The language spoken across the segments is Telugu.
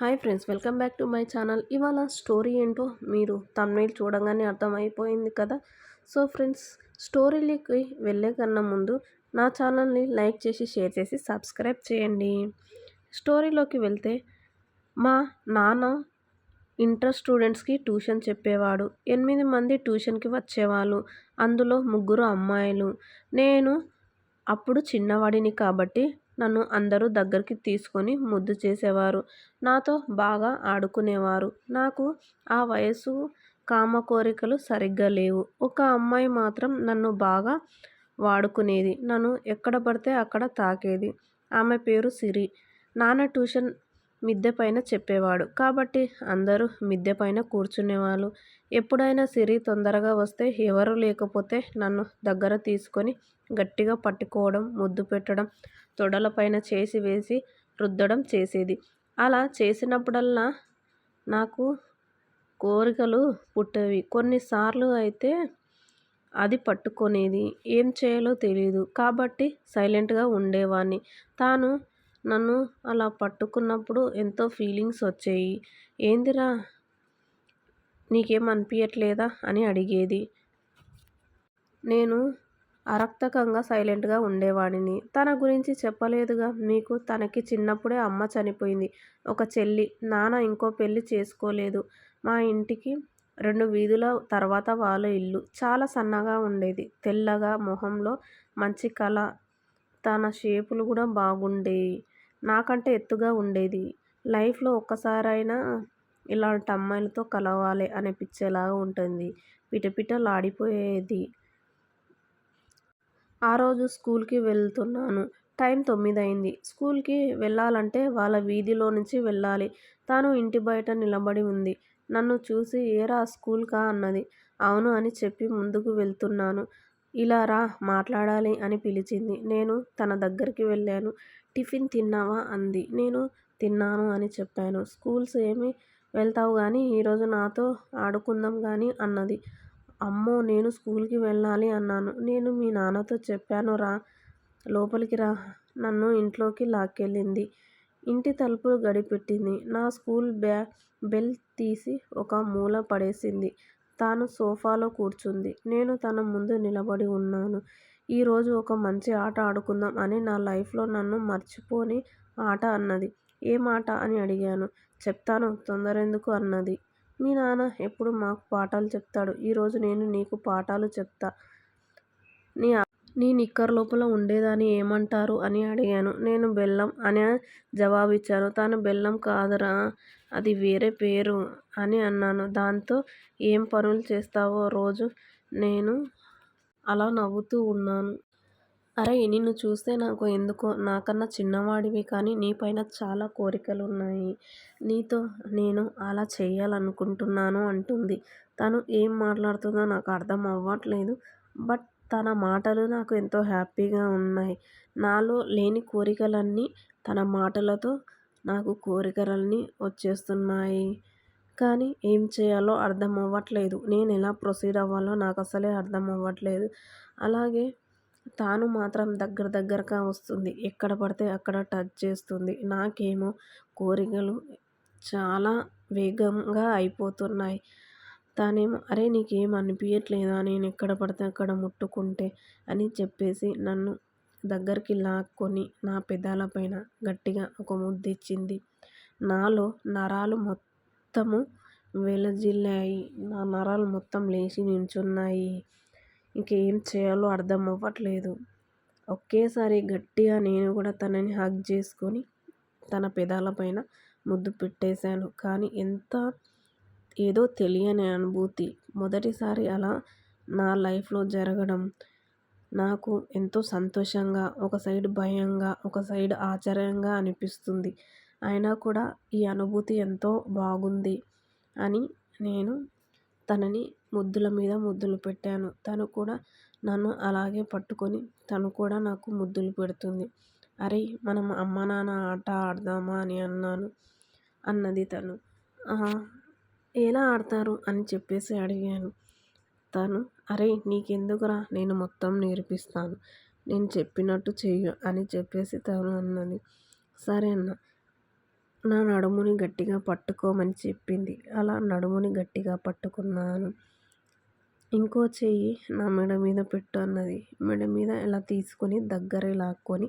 Hi friends welcome back to my channel. ఇవాళ స్టోరీ ఏంటో మీరు తమిళ చూడగానే అర్థమైపోయింది కదా. సో ఫ్రెండ్స్ స్టోరీలకి వెళ్ళే కన్నా ముందు నా ఛానల్ని లైక్ చేసి షేర్ చేసి సబ్స్క్రైబ్ చేయండి. స్టోరీలోకి వెళ్తే మా నాన్న ఇంటర్ స్టూడెంట్స్కి ట్యూషన్ చెప్పేవాడు. ఎనిమిది మంది ట్యూషన్కి వచ్చేవాళ్ళు. అందులో ముగ్గురు అమ్మాయిలు. నేను అప్పుడు చిన్నవాడిని కాబట్టి నన్ను అందరూ దగ్గరికి తీసుకొని ముద్దు చేసేవారు. నాతో బాగా ఆడుకునేవారు. నాకు ఆ వయసు కామ కోరికలు సరిగ్గా లేవు. ఒక అమ్మాయి మాత్రం నన్ను బాగా వాడుకునేది. నన్ను ఎక్కడ పడితే అక్కడ తాకేది. ఆమె పేరు సిరి. నాన్న ట్యూషన్ మిద్దె పైన చెప్పేవాడు. కాబట్టి అందరూ మిద్దె పైన కూర్చునేవాళ్ళు. ఎప్పుడైనా సిరి తొందరగా వస్తే ఎవరు లేకపోతే నన్ను దగ్గర తీసుకొని గట్టిగా పట్టుకోవడం ముద్దు పెట్టడం తొడలపైన చేసి వేసి రుద్దడం చేసేది. అలా చేసినప్పుడల్లా నాకు కోరికలు పుట్టేవి. కొన్నిసార్లు అయితే అది పట్టుకునేది. ఏం చేయాలో తెలియదు కాబట్టి సైలెంట్గా ఉండేవాడిని తాను నన్ను అలా పట్టుకున్నప్పుడు ఎంతో ఫీలింగ్స్ వచ్చాయి. ఏందిరా? నీకేం అనిపించట్లేదా అని అడిగేది. నేను అరక్తకంగా సైలెంట్గా ఉండేవాడిని. తన గురించి చెప్పలేదుగా. మీకు తనకి చిన్నప్పుడే అమ్మ చనిపోయింది. ఒక చెల్లి నాన్న ఇంకో పెళ్ళి చేసుకోలేదు. మా ఇంటికి రెండు వీధుల తర్వాత వాళ్ళ ఇల్లు. చాలా సన్నగా ఉండేది. తెల్లగా మొహంలో మంచి కళ తన షేపులు కూడా బాగుండేవి నాకంటే ఎత్తుగా ఉండేది. లైఫ్లో ఒక్కసారైనా ఇలాంటి అమ్మాయిలతో కలవాలి అనిపించేలాగా ఉంటుంది. పిటపిటలాడిపోయేది. ఆ రోజు స్కూల్కి వెళ్తున్నాను. టైం తొమ్మిది అయింది స్కూల్కి వెళ్ళాలంటే వాళ్ళ వీధిలో నుంచి వెళ్ళాలి. తాను ఇంటి బయట నిలబడి ఉంది. నన్ను చూసి ఏరా స్కూల్కా? అన్నది. అవును అని చెప్పి ముందుకు వెళ్తున్నాను. ఇలా రా మాట్లాడాలి అని పిలిచింది. నేను తన దగ్గరికి వెళ్ళాను. టిఫిన్ తిన్నావా? అంది. నేను తిన్నాను అని చెప్పాను. స్కూల్స్ ఏమి వెళ్తావు కానీ ఈరోజు నాతో ఆడుకుందాం కానీ అన్నది. అమ్మో నేను స్కూల్కి వెళ్ళాలి అన్నాను. నేను మీ నాన్నతో చెప్పాను రా లోపలికి రా. నన్ను ఇంట్లోకి లాక్కెళ్ళింది. ఇంటి తలుపులు గడిపెట్టింది. నా స్కూల్ బ్యా బెల్ తీసి ఒక మూల పడేసింది. తాను సోఫాలో కూర్చుంది. నేను తన ముందు నిలబడి ఉన్నాను. ఈరోజు ఒక మంచి ఆట ఆడుకుందాం అని నా లైఫ్లో నన్ను మర్చిపోని ఆట అన్నది. ఏం ఆట అని అడిగాను. చెప్తాను తొందర ఎందుకు అన్నది. మీ నాన్న ఎప్పుడు మాకు పాఠాలు చెప్తాడు? ఈరోజు నేను నీకు పాఠాలు చెప్తా. నీ నీ నిక్కర్ లోపల ఉండేదాన్ని ఏమంటారు అని అడిగాను. నేను బెల్లం అని జవాబిచ్చాను. తాను బెల్లం కాదురా అది వేరే పేరు అని అన్నాను. దాంతో ఏం పనులు చేస్తావో రోజు నేను అలా నవ్వుతూ ఉన్నాను. అరే నిన్ను చూస్తే నాకు ఎందుకో నాకన్నా చిన్నవాడివి కానీ నీపైన చాలా కోరికలు ఉన్నాయి నీతో నేను అలా చేయాలనుకుంటున్నాను అంటుంది. తను ఏం మాట్లాడుతుందో నాకు అర్థం అవ్వట్లేదు. బట్ తన మాటలు నాకు ఎంతో హ్యాపీగా ఉన్నాయి. నాలో లేని కోరికలన్నీ తన మాటలతో నాకు కోరికలన్నీ వచ్చేస్తున్నాయి. కానీ ఏం చేయాలో అర్థం అవ్వట్లేదు. నేను ఎలా ప్రొసీడ్ అవ్వాలో నాకు అసలే అర్థం అవ్వట్లేదు. అలాగే తాను మాత్రం దగ్గర దగ్గరగా వస్తుంది. ఎక్కడ పడితే అక్కడ టచ్ చేస్తుంది. నాకేమో కోరికలు చాలా వేగంగా అయిపోతున్నాయి. తానేమో అరే నీకేం అనిపించట్లేదా నేను ఎక్కడ పడితే అక్కడ ముట్టుకుంటే అని చెప్పేసి నన్ను దగ్గరికి లాక్కొని నా పెదాలపైన గట్టిగా ఒక ముద్దిచ్చింది. నాలో నరాలు మొత్తము వెలజిల్లాయి. నా నరాలు మొత్తం లేచి నించున్నాయి. ఇంకేం చేయాలో అర్థం అవ్వట్లేదు. ఒకేసారి గట్టిగా నేను కూడా తనని హగ్ చేసుకొని తన పెదాలపైన ముద్దు పెట్టేశాను. కానీ ఎంత ఏదో తెలియని అనుభూతి. మొదటిసారి అలా నా లైఫ్లో జరగడం. నాకు ఎంతో సంతోషంగా ఒక సైడ్ భయంగా ఒక సైడ్ ఆశ్చర్యంగా అనిపిస్తుంది. అయినా కూడా ఈ అనుభూతి ఎంతో బాగుంది అని నేను తనని ముద్దుల మీద ముద్దులు పెట్టాను. తను కూడా నన్ను అలాగే పట్టుకొని తను కూడా నాకు ముద్దులు పెడుతుంది. అరే మనం అమ్మ నాన్న ఆట ఆడదామా అని అన్నాను అన్నది తను. ఎలా ఆడతారు అని చెప్పేసి అడిగాను. తను అరే నీకెందుకురా? నేను మొత్తం నేర్పిస్తాను. నేను చెప్పినట్టు చెయ్యు అని చెప్పేసి తను అన్నది. సరే అన్న. నా నడుముని గట్టిగా పట్టుకోమని చెప్పింది. అలా నడుముని గట్టిగా పట్టుకున్నాను. ఇంకో చెయ్యి నా మెడ మీద పెట్టు అన్నది. మెడ మీద ఇలా తీసుకొని దగ్గరే లాక్కొని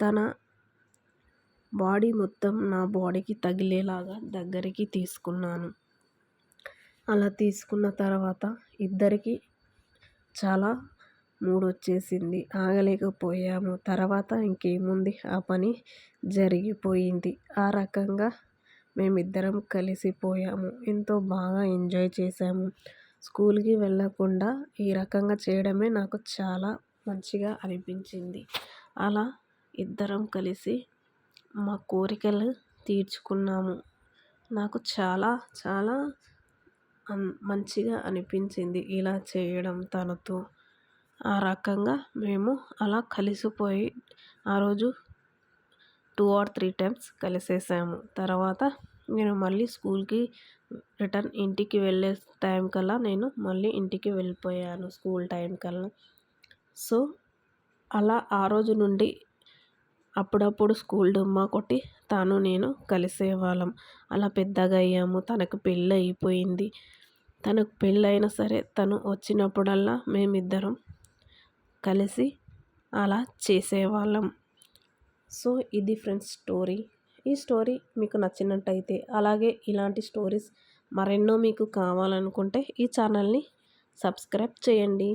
తన బాడీ మొత్తం నా బాడీకి తగిలేలాగా దగ్గరికి తీసుకున్నాను. అలా తీసుకున్న తర్వాత ఇద్దరికి చాలా మూడ్ వచ్చేసింది ఆగలేకపోయాము. తర్వాత ఇంకేముంది? ఆ పని జరిగిపోయింది. ఆ రకంగా మేమిద్దరం కలిసిపోయాము. ఎంతో బాగా ఎంజాయ్ చేసాము స్కూల్కి వెళ్ళకుండా ఈ రకంగా చేయడమే నాకు చాలా మంచిగా అనిపించింది. అలా ఇద్దరం కలిసి మా కోరికలు తీర్చుకున్నాము. నాకు చాలా చాలా మంచిగా అనిపించింది ఇలా చేయడం తనతో. ఆ రకంగా మేము అలా కలిసిపోయి ఆ రోజు టూ ఆర్ త్రీ టైమ్స్ కలిసేసాము. తర్వాత నేను మళ్ళీ స్కూల్కి రిటర్న్ ఇంటికి వెళ్ళే టైం కల్లా నేను మళ్ళీ ఇంటికి వెళ్ళిపోయాను స్కూల్ టైం కల్లా. సో అలా ఆ రోజు నుండి అప్పుడప్పుడు స్కూల్ డుమ్మా కొట్టి తను నేను కలిసేవాళ్ళం. అలా పెద్దగా అయ్యాము. తనకు పెళ్ళి అయిపోయింది తనకు పెళ్ళైనా సరే తను వచ్చినప్పుడల్లా మేమిద్దరం కలిసి అలా చేసేవాళ్ళం. సో ఇది ఫ్రెండ్స్ స్టోరీ. ఈ స్టోరీ మీకు నచ్చినట్టయితే అలాగే ఇలాంటి స్టోరీస్ మరెన్నో మీకు కావాలనుకుంటే ఈ ఛానల్ని సబ్స్క్రైబ్ చేయండి.